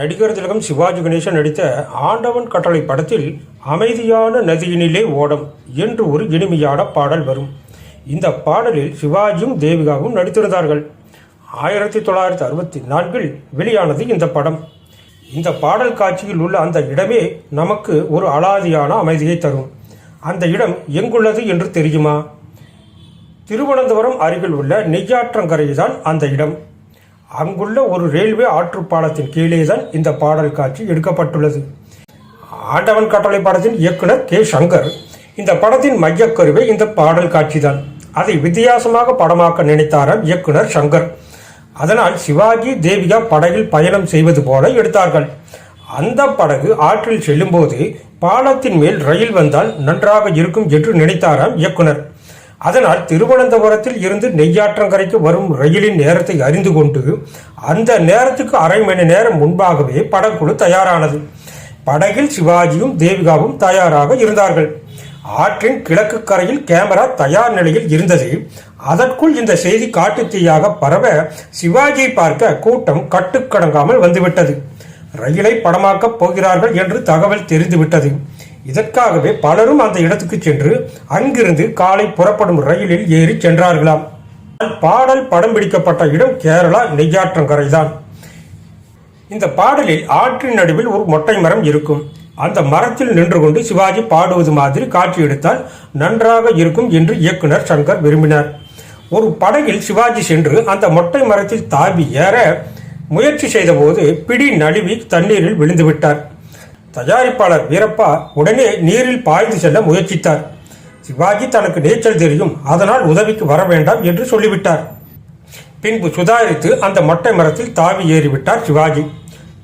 நடிகர் திலகம் சிவாஜி கணேசன் நடித்த ஆண்டவன் கட்டளை படத்தில் அமைதியான நதியினிலே ஓடம் என்று ஒரு இனிமையான பாடல் வரும். இந்த பாடலில் சிவாஜியும் தேவிகாவும் நடித்திருந்தார்கள். ஆயிரத்தி தொள்ளாயிரத்தி அறுபத்தி நான்கில் வெளியானது இந்த படம். இந்த பாடல் காட்சியில் உள்ள அந்த இடமே நமக்கு ஒரு அலாதியான அமைதியை தரும். அந்த இடம் எங்குள்ளது என்று தெரியுமா? திருவனந்தபுரம் அருகில் உள்ள நெய்யாற்றங்கரை தான் அந்த இடம். அங்குள்ள ஒரு ரயில்வே ஆற்றுப்பாலத்தின் கீழே தான் இந்த பாடல் காட்சி எடுக்கப்பட்டுள்ளது. ஆண்டவன் கட்டளை படத்தின் இயக்குனர் கே. சங்கர் இந்த படத்தின் மையக்கருவே இந்த பாடல் காட்சிதான். அதை வித்தியாசமாக படமாக்க நினைத்தாராம் இயக்குனர் சங்கர். அதனால் சிவாஜி தேவிகா படகில் பயணம் செய்வது போல எடுத்தார்கள். அந்த படகு ஆற்றில் செல்லும்போது பாலத்தின் மேல் ரயில் வந்தால் நன்றாக இருக்கும் என்று நினைத்தாராம் இயக்குனர். அதனால் திருவனந்தபுரத்தில் இருந்து நெய்யாற்றங்கரைக்கு வரும் ரயிலின் நேரத்தை அறிந்து கொண்டு அந்த நேரத்துக்கு அரை மணி நேரம் முன்பாகவே படக்குழு தயாரானது. படகில் சிவாஜியும் தேவிகாவும் தயாராக இருந்தார்கள். ஆற்றின் கிழக்கு கரையில் கேமரா தயார் நிலையில் இருந்தது. அதற்குள் இந்த செய்தி காட்டுத்தீயாக பரவ சிவாஜியை பார்க்க கூட்டம் கட்டுக்கடங்காமல் வந்துவிட்டது. ரயிலை படமாக்கப் போகிறார்கள் என்று தகவல் தெரிந்துவிட்டது. இதற்காகவே பலரும் அந்த இடத்துக்கு சென்று அங்கிருந்து காலை புறப்படும் ரயிலில் ஏறி சென்றார்களாம். பாடல் படம் பிடிக்கப்பட்ட இடம் கேரளா நெய்யாற்றங்கரைதான். இந்த பாடலில் ஆற்றின் நடுவில் ஒரு மொட்டை மரம் இருக்கும். அந்த மரத்தில் நின்று கொண்டு சிவாஜி பாடுவது மாதிரி காட்சி எடுத்தால் நன்றாக இருக்கும் என்று இயக்குனர் சங்கர் விரும்பினார். ஒரு படகில் சிவாஜி சென்று அந்த மொட்டை மரத்தில் தாவி ஏற முயற்சி செய்தபோது பிடி நழுவி தண்ணீரில் விழுந்து விட்டார். தயாரிப்பாளர் வீரப்பா உடனே நீரில் பாய்ந்து செல்ல முயற்சித்தார். சிவாஜி தனக்கு நீச்சல் தெரியும் அதனால் உதவிக்கு வர வேண்டாம் என்று சொல்லிவிட்டார். பின்பு சுதாரித்து அந்த மொட்டை மரத்தில் தாவி ஏறிவிட்டார் சிவாஜி.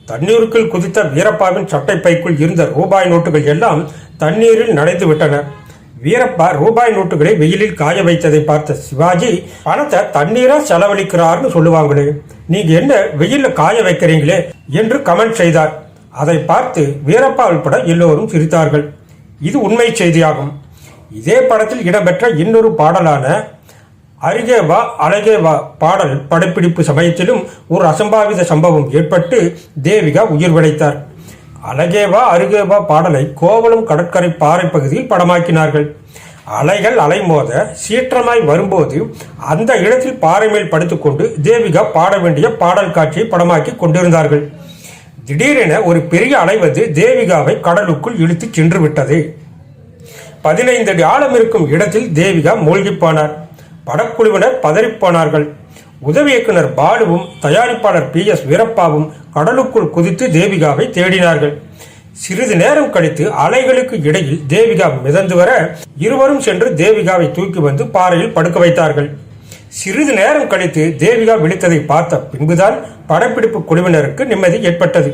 தண்ணீருக்குள் குதித்த வீரப்பாவின் சட்டை பைக்குள் இருந்த ரூபாய் நோட்டுகள் எல்லாம் தண்ணீரில் நனைந்து விட்டன வீரப்பா ரூபாய் நோட்டுகளை வெயிலில் காய வைத்ததை பார்த்த சிவாஜி பணத்தை தண்ணீரா செலவழிக்கிறார்னு சொல்லுவாங்களே நீங்க என்ன வெயில்ல காய வைக்கிறீங்களே? என்று கமெண்ட் செய்தார். அதை பார்த்து வீரப்பா உட்பட எல்லோரும் சிரித்தார்கள். இது உண்மை செய்தியாகும். இதே படத்தில் இடம்பெற்ற இன்னொரு பாடலான அருகே வா அழகே வா பாடல் படப்பிடிப்பு சமயத்திலும் ஒரு அசம்பாவித சம்பவம் ஏற்பட்டு தேவிகா உயிர் பிழைத்தார் அழகே வா அருகே வா பாடலை கோவளம் கடற்கரை பாறை பகுதியில் படமாக்கினார்கள். அலைகள் அலைமோத சீற்றமாய் வரும்போது அந்த இடத்தில் பாறை மேல் படுத்துக்கொண்டு தேவிகா பாட வேண்டிய பாடல் காட்சியை படமாக்கி கொண்டிருந்தார்கள். திடீரென ஒரு பெரிய அலை வந்து தேவிகாவை கடலுக்குள் இழுத்துச் சென்று விட்டது பதினைந்து அடி ஆழம் இருக்கும் இடத்தில் தேவிகா மூழ்கிப் போனார் படக்குழுவினர் பதறிப்போனார்கள். உதவி இயக்குனர் பாலுவும் தயாரிப்பாளர் பி எஸ் வீரப்பாவும் கடலுக்குள் குதித்து தேவிகாவை தேடினார்கள். சிறிது நேரம் கழித்து அலைகளுக்கு இடையில் தேவிகா மிதந்து வர இருவரும் சென்று தேவிகாவை தூக்கி வந்து பாறையில் படுக்க வைத்தார்கள். சிறிது நேரம் கழித்து தேவிகா விழித்ததை பார்த்த பின்புதான் படப்பிடிப்பு குழுவினருக்கு நிம்மதி ஏற்பட்டது.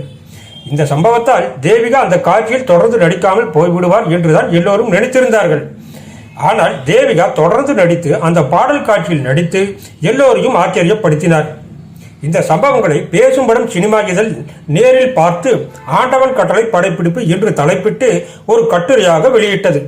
இந்த சம்பவத்தால் தேவிகா அந்த காட்சியில் தொடர்ந்து நடிக்காமல் போய்விடுவார் என்றுதான் எல்லோரும் நினைத்திருந்தார்கள். ஆனால் தேவிகா தொடர்ந்து நடித்து அந்த பாடல் காட்சியில் நடித்து எல்லோரையும் ஆச்சரியப்படுத்தினார். இந்த சம்பவங்களை பேசும் படம் சினிமா இதழ் நேரில் பார்த்து ஆண்டவன் கட்டளை படைப்பிடிப்பு என்று தலைப்பிட்டு ஒரு கட்டுரையாக வெளியிட்டது.